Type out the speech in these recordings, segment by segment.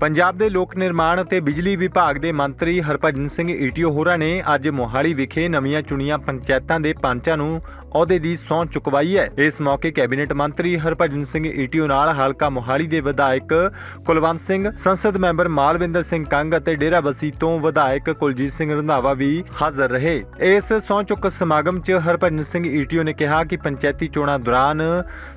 ਪੰਜਾਬ ਦੇ ਲੋਕ ਨਿਰਮਾਣ ਅਤੇ ਬਿਜਲੀ ਵਿਭਾਗ ਦੇ ਮੰਤਰੀ ਹਰਭਜਨ ਸਿੰਘ ਈਟੀਓ ਹੋਰਾਂ ਨੇ ਅੱਜ ਮੋਹਾਲੀ ਵਿਖੇ ਨਵੀਆਂ ਚੁਣੀਆਂ ਪੰਚਾਇਤਾਂ ਦੇ ਪੰਚਾਂ ਨੂੰ ਅਹੁਦੇ ਦੀ ਸਹੁੰ ਚੁਕਵਾਈ ਹੈ। ਇਸ ਮੌਕੇ ਕੈਬਨਿਟ ਮੰਤਰੀ ਹਰਭਜਨ ਸਿੰਘ ਈਟੀਓ ਨਾਲ ਹਲਕਾ ਮੋਹਾਲੀ ਦੇ ਵਿਧਾਇਕ ਕੁਲਵੰਤ ਸਿੰਘ, ਸੰਸਦ ਮੈਂਬਰ ਮਾਲਵਿੰਦਰ ਸਿੰਘ ਕੰਗ ਅਤੇ ਡੇਰਾਬੱਸੀ ਤੋਂ ਵਿਧਾਇਕ ਕੁਲਜੀਤ ਸਿੰਘ ਰੰਧਾਵਾ ਵੀ ਹਾਜ਼ਰ ਰਹੇ। ਇਸ ਸਹੁੰ ਚੁੱਕ ਸਮਾਗਮ 'ਚ ਹਰਭਜਨ ਸਿੰਘ ਈਟੀਓ ਨੇ ਕਿਹਾ ਕਿ ਪੰਚਾਇਤੀ ਚੋਣਾਂ ਦੌਰਾਨ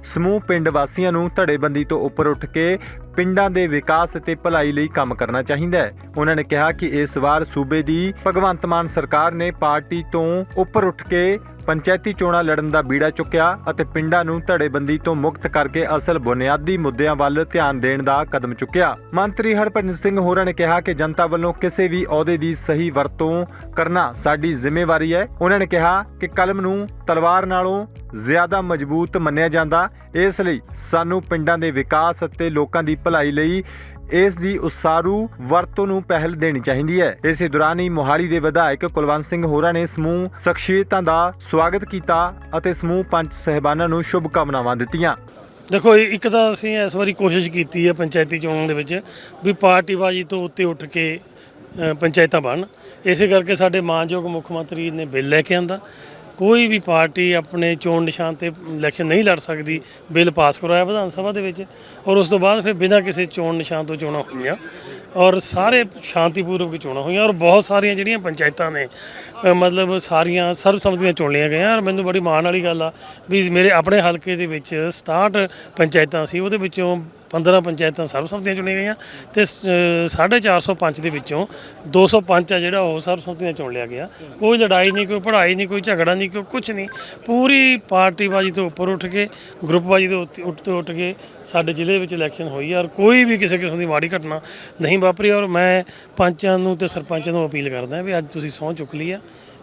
ਸਮੂਹ ਪਿੰਡ ਵਾਸੀਆਂ ਨੂੰ ਧੜੇਬੰਦੀ ਤੋਂ ਉੱਪਰ ਉੱਠ ਕੇ ਪਿੰਡਾਂ ਦੇ ਵਿਕਾਸ ਅਤੇ ਭਲਾਈ ਲਈ ਕੰਮ ਕਰਨਾ ਚਾਹੀਦਾ ਹੈ। ਉਹਨਾਂ ਨੇ ਕਿਹਾ ਕਿ ਇਸ ਵਾਰ ਸੂਬੇ ਦੀ ਭਗਵੰਤ ਮਾਨ ਸਰਕਾਰ ਨੇ ਪਾਰਟੀ ਤੋਂ ਉੱਪਰ ਉੱਠ ਕੇ ਪੰਚਾਇਤੀ ਚੋਣਾਂ ਲੜਨ ਦਾ ਬੀੜਾ ਚੁੱਕਿਆ ਅਤੇ ਪਿੰਡਾਂ ਨੂੰ ਧੜੇਬੰਦੀ ਤੋਂ ਮੁਕਤ ਕਰਕੇ ਅਸਲ ਬੁਨਿਆਦੀ ਮੁੱਦਿਆਂ ਵੱਲ ਧਿਆਨ ਦੇਣ ਦਾ ਕਦਮ ਚੁੱਕਿਆ। ਮੰਤਰੀ ਹਰਭਜਨ ਸਿੰਘ ਹੋਰਾਂ ਨੇ ਕਿਹਾ ਕਿ ਜਨਤਾ ਵੱਲੋਂ ਕਿਸੇ ਵੀ ਅਹੁਦੇ ਦੀ ਸਹੀ ਵਰਤੋਂ ਕਰਨਾ ਸਾਡੀ ਜ਼ਿੰਮੇਵਾਰੀ ਹੈ। ਉਹਨਾਂ ਨੇ ਕਿਹਾ ਕਿ ਕਲਮ ਨੂੰ ਤਲਵਾਰ ਨਾਲੋਂ ਜ਼ਿਆਦਾ ਮਜ਼ਬੂਤ ਮੰਨਿਆ ਜਾਂਦਾ। ਇਸ ਲਈ ਸਾਨੂੰ ਪਿੰਡਾਂ ਦੇ ਵਿਕਾਸ ਅਤੇ ਲੋਕਾਂ ਦੀ ਭਲਾਈ ਲਈ ਇਸ ਦੀ ਉਸਾਰੂ ਵਰਤੋਂ ਨੂੰ ਪਹਿਲ ਦੇਣੀ ਚਾਹੀਦੀ ਹੈ। ਇਸੇ ਦੌਰਾਨ ਹੀ ਮੋਹਾਲੀ ਦੇ ਵਿਧਾਇਕ ਕੁਲਵੰਤ ਸਿੰਘ ਹੋਰਾਂ ਨੇ ਸਮੂਹ ਸ਼ਖਸੀਅਤਾਂ ਦਾ ਸਵਾਗਤ ਕੀਤਾ ਅਤੇ ਸਮੂਹ ਪੰਚ ਸਹਿਬਾਨਾਂ ਨੂੰ ਸ਼ੁਭ ਕਾਮਨਾਵਾਂ ਦਿੱਤੀਆਂ। ਦੇਖੋ ਇੱਕ ਤਾਂ ਅਸੀਂ ਇਸ ਵਾਰੀ ਕੋਸ਼ਿਸ਼ ਕੀਤੀ ਹੈ ਪੰਚਾਇਤੀ ਚੋਣਾਂ ਦੇ ਵਿੱਚ ਵੀ ਪਾਰਟੀਬਾਜ਼ੀ ਤੋਂ ਉੱਤੇ ਉੱਠ ਕੇ ਪੰਚਾਇਤਾਂ ਬਣ ਇਸੇ ਕਰਕੇ ਸਾਡੇ ਮਾਨਯੋਗ ਮੁੱਖ ਮੰਤਰੀ ਨੇ ਬਿੱਲ ਲੈ ਕੇ ਆਂਦਾ। ਕੋਈ ਵੀ ਪਾਰਟੀ ਆਪਣੇ ਚੋਣ ਨਿਸ਼ਾਨ ਤੇ ਇਲੈਕਸ਼ਨ ਨਹੀਂ ਲੜ ਸਕਦੀ, ਬਿੱਲ ਪਾਸ ਕਰਵਾਇਆ ਵਿਧਾਨ ਸਭਾ ਦੇ ਵਿੱਚ ਔਰ ਉਸ ਤੋਂ ਬਾਅਦ ਫਿਰ ਬਿਨਾਂ ਕਿਸੇ ਚੋਣ ਨਿਸ਼ਾਨ ਤੋਂ ਚੋਣਾਂ ਹੋਈਆਂ ਔਰ ਸਾਰੇ ਸ਼ਾਂਤੀਪੂਰਵਕ ਚੋਣਾਂ ਹੋਈਆਂ ਔਰ ਬਹੁਤ ਸਾਰੀਆਂ ਜਿਹੜੀਆਂ ਪੰਚਾਇਤਾਂ ਨੇ ਮਤਲਬ ਸਾਰੀਆਂ ਸਰਬਸੰਮਤੀਆਂ ਨਾਲ ਚੁਣ ਲਈਆਂ ਗਈਆਂ ਔਰ ਮੈਨੂੰ ਬੜੀ ਮਾਣ ਵਾਲੀ ਗੱਲ ਆ ਵੀ ਮੇਰੇ ਆਪਣੇ ਹਲਕੇ ਦੇ ਵਿੱਚ 67 ਪੰਚਾਇਤਾਂ ਸੀ, ਉਹਦੇ ਵਿੱਚੋਂ 15 ਪੰਚਾਇਤਾਂ ਸਰਬਸੰਮਤੀਆਂ ਚੁਣੀਆਂ ਗਈਆਂ ਤੇ ਸ- ਅ, 450 ਪੰਚ ਦੇ ਵਿੱਚੋਂ 200 ਪੰਚ ਆ ਜਿਹੜਾ ਉਹ ਸਰਬਸੰਮਤੀ ਨਾਲ ਚੁਣ ਲਿਆ ਗਿਆ। ਕੋਈ ਲੜਾਈ ਨਹੀਂ ਕੋਈ ਪੜ੍ਹਾਈ ਨਹੀਂ ਕੋਈ ਝਗੜਾ ਨਹੀਂ ਕੋਈ ਕੁਝ ਨਹੀਂ। ਪੂਰੀ ਪਾਰਟੀਬਾਜ਼ੀ ਤੋਂ ਉੱਪਰ ਉੱਠ ਕੇ ਗਰੁੱਪਬਾਜ਼ੀ ਤੋਂ ਉੱਤੇ ਉੱਠ ਤੋਂ ਉੱਠ ਕੇ ਸਾਡੇ ਜ਼ਿਲ੍ਹੇ ਵਿੱਚ ਇਲੈਕਸ਼ਨ ਹੋਈ ਔਰ ਕੋਈ ਵੀ ਕਿਸੇ ਕਿਸਮ ਦੀ ਮਾੜੀ ਘਟਨਾ ਨਹੀਂ ਵਾਪਰੀ ਔਰ ਮੈਂ ਪੰਚਾਂ ਨੂੰ ਤੇ ਸਰਪੰਚਾਂ ਨੂੰ ਅਪੀਲ ਕਰਦਾ ਵੀ ਅੱਜ ਤੁਸੀਂ ਸਹੁੰ ਚੁੱਕ ਲਈ ਆ।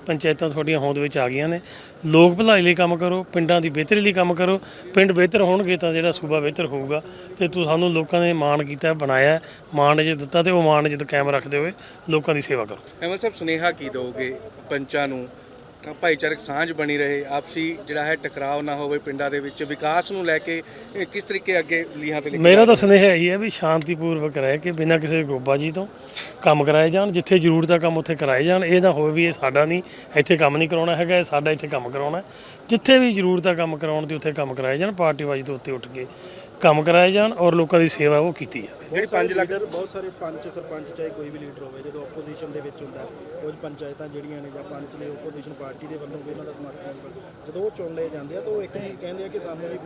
ਪੰਚਾਇਤਾਂ ਤੁਹਾਡੀਆਂ ਹੋਂਦ ਵਿੱਚ ਆ ਗਈਆਂ ਨੇ। ਲੋਕ ਭਲਾਈ ਲਈ ਕੰਮ ਕਰੋ, ਪਿੰਡਾਂ ਦੀ ਬਿਹਤਰੀ ਲਈ ਕੰਮ ਕਰੋ। ਪਿੰਡ ਬਿਹਤਰ ਹੋਣਗੇ ਤਾਂ ਜਿਹੜਾ ਸੂਬਾ ਬਿਹਤਰ ਹੋਊਗਾ। ਤੇ ਤੁਹਾਨੂੰ ਲੋਕਾਂ ਨੇ ਮਾਣ ਕੀਤਾ, ਬਣਾਇਆ ਮਾਣ ਜੇ ਦਿੱਤਾ ਤੇ ਉਹ ਮਾਣ ਜਿੱਦ ਕਾਇਮ ਰੱਖਦੇ ਹੋਏ ਲੋਕਾਂ ਦੀ ਸੇਵਾ ਕਰੋ। ਐਮਐਲ ਸਾਹਿਬ, ਸੁਨੇਹਾ ਕੀ ਦੋਗੇ ਪੰਚਾਂ ਨੂੰ? ਤਾਂ ਭਾਈਚਾਰਕ ਸਾਂਝ ਬਣੀ ਰਹੇ ਆਪਸੀ ਜਿਹੜਾ ਹੈ ਟਕਰਾਅ ਨਾ ਹੋਵੇ ਪਿੰਡਾਂ ਦੇ ਵਿੱਚ ਵਿਕਾਸ ਨੂੰ ਲੈ ਕੇ ਇਹ ਕਿਸ ਤਰੀਕੇ ਅੱਗੇ ਲੀਹਾਂ ਤੇ ਲੈ ਕੇ ਮੇਰਾ ਤਾਂ ਸੁਨੇਹਾ ਇਹੀ ਹੈ ਵੀ ਸ਼ਾਂਤੀਪੂਰਵਕ ਰਹਿ ਕੇ ਬਿਨਾਂ ਕਿਸੇ ਗੋਬਾਜੀ ਤੋਂ ਕੰਮ ਕਰਾਏ ਜਾਣ ਜਿੱਥੇ ਜ਼ਰੂਰਤ ਆ ਕੰਮ ਉੱਥੇ ਕਰਾਏ ਜਾਣ। ਇਹ ਨਾ ਹੋਵੇ ਵੀ ਇਹ ਸਾਡਾ ਨਹੀਂ ਇੱਥੇ ਕੰਮ ਨਹੀਂ ਕਰਾਉਣਾ ਹੈਗਾ ਇਹ ਸਾਡਾ ਇੱਥੇ ਕੰਮ ਕਰਾਉਣਾ। ਜਿੱਥੇ ਵੀ ਜ਼ਰੂਰਤ ਆ ਕੰਮ ਕਰਾਉਣ ਦੀ ਉੱਥੇ ਕੰਮ ਕਰਾਏ ਜਾਣ ਪਾਰਟੀਬਾਜ਼ੀ ਤੋਂ ਉੱਤੇ ਉੱਠ ਕੇ ਕੰਮ ਕਰਾਏ ਜਾਣ ਔਰ ਲੋਕਾਂ ਦੀ ਸੇਵਾ ਉਹ ਕੀਤੀ ਜਾਵੇ। ਜਿਹੜੀ 5 ਲੱਖ ਬਹੁਤ ਸਾਰੇ ਪੰਚ ਸਰਪੰਚ ਚਾਹੇ ਕੋਈ ਵੀ ਲੀਡਰ ਹੋਵੇ ਜਦੋਂ ਆਪੋਜੀਸ਼ਨ ਦੇ ਵਿੱਚ ਹੁੰਦਾ ਕੁਝ ਪੰਚਾਇਤਾਂ ਜਿਹੜੀਆਂ ਨੇ ਜਾਂ ਪੰਚ ਨੇ ਆਪੋਜੀਸ਼ਨ ਪਾਰਟੀ ਦੇ ਵੱਲੋਂ ਵੀ ਉਹਨਾਂ ਦਾ ਸਮਰਥਨ ਹੁੰਦਾ ਜਦੋਂ ਉਹ ਚੁਣ ਲਏ ਜਾਂਦੇ ਆ ਤਾਂ ਉਹ ਇੱਕ ਚੀਜ਼ ਕਹਿੰਦੇ ਆ ਕਿ ਸਾਨੂੰ ਵੀ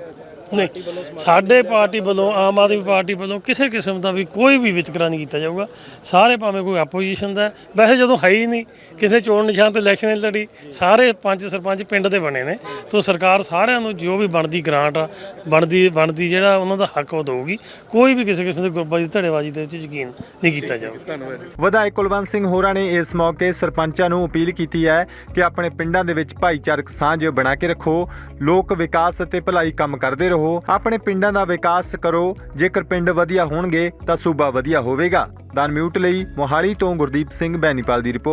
ਪਾਰਟੀ ਵੱਲੋਂ ਨਹੀਂ ਸਾਡੇ ਪਾਰਟੀ ਵੱਲੋਂ ਆਮ ਆਦਮੀ ਪਾਰਟੀ ਵੱਲੋਂ ਕਿਸੇ ਕਿਸਮ ਦਾ ਵੀ ਕੋਈ ਵੀ ਵਿਤਕਰਾ ਨਹੀਂ ਕੀਤਾ ਜਾਊਗਾ। ਸਾਰੇ ਭਾਵੇਂ ਕੋਈ ਆਪੋਜੀਸ਼ਨ ਦਾ ਹੈ। ਵੈਸੇ ਜਦੋਂ ਹੈ ਹੀ ਨਹੀਂ ਕਿਸੇ ਚੋਣ ਨਿਸ਼ਾਨ ਤੇ ਇਲੈਕਸ਼ਨ ਨਹੀਂ ਲੜੀ ਸਾਰੇ ਪੰਚ ਸਰਪੰਚ ਪਿੰਡ ਦੇ ਬਣੇ ਨੇ। ਤੋਂ ਸਰਕਾਰ ਸਾਰਿਆਂ ਨੂੰ ਜੋ ਵੀ ਬਣਦੀ ਗ੍ਰਾਂਟ ਆ ਬਣਦੀ ਬਣਦੀ ਜਿਹੜਾ ਉਹਨਾਂ ਦਾ ਹੱਕ ਉਹ ਦੇਊਗੀ। ਕੋਈ ਵੀ ਕਿਸੇ ਕਿਸਮ ਦੀ ਗੁਰਬਾਜੀ ਧੜੇਬਾਜ਼ੀ ਦੇ ਵਿੱਚ ਯਕੀਨ ਨਹੀਂ ਕੀਤਾ ਜਾਊਗਾ ਧੰਨਵਾਦ ਵਿਧਾਇਕ ਕੁਲਵੰਤ ਸਿੰਘ ਹੋਰਾਂ ਨੇ ਇਸ ਮੌਕੇ ਸਰਪੰਚਾਂ ਨੂੰ ਅਪੀਲ ਕੀਤੀ ਹੈ ਕਿ ਆਪਣੇ ਪਿੰਡਾਂ ਦੇ ਵਿੱਚ ਭਾਈਚਾਰਕ ਸਾਂਝ ਬਣਾ ਕੇ ਰੱਖੋ, ਲੋਕ ਵਿਕਾਸ ਅਤੇ ਭਲਾਈ ਕੰਮ ਕਰਦੇ ਰਹੋ, ਆਪਣੇ ਪਿੰਡਾਂ ਦਾ ਵਿਕਾਸ ਕਰੋ, ਜੇਕਰ ਪਿੰਡ ਵਧੀਆ ਹੋਣਗੇ ਤਾਂ ਸੂਬਾ ਵਧੀਆ ਹੋਵੇਗਾ। ਦਨ ਮਿਊਟ ਲਈ ਮੋਹਾਲੀ ਤੋਂ ਗੁਰਦੀਪ ਸਿੰਘ ਬੈਨੀਪਾਲ ਦੀ ਰਿਪੋਰਟ।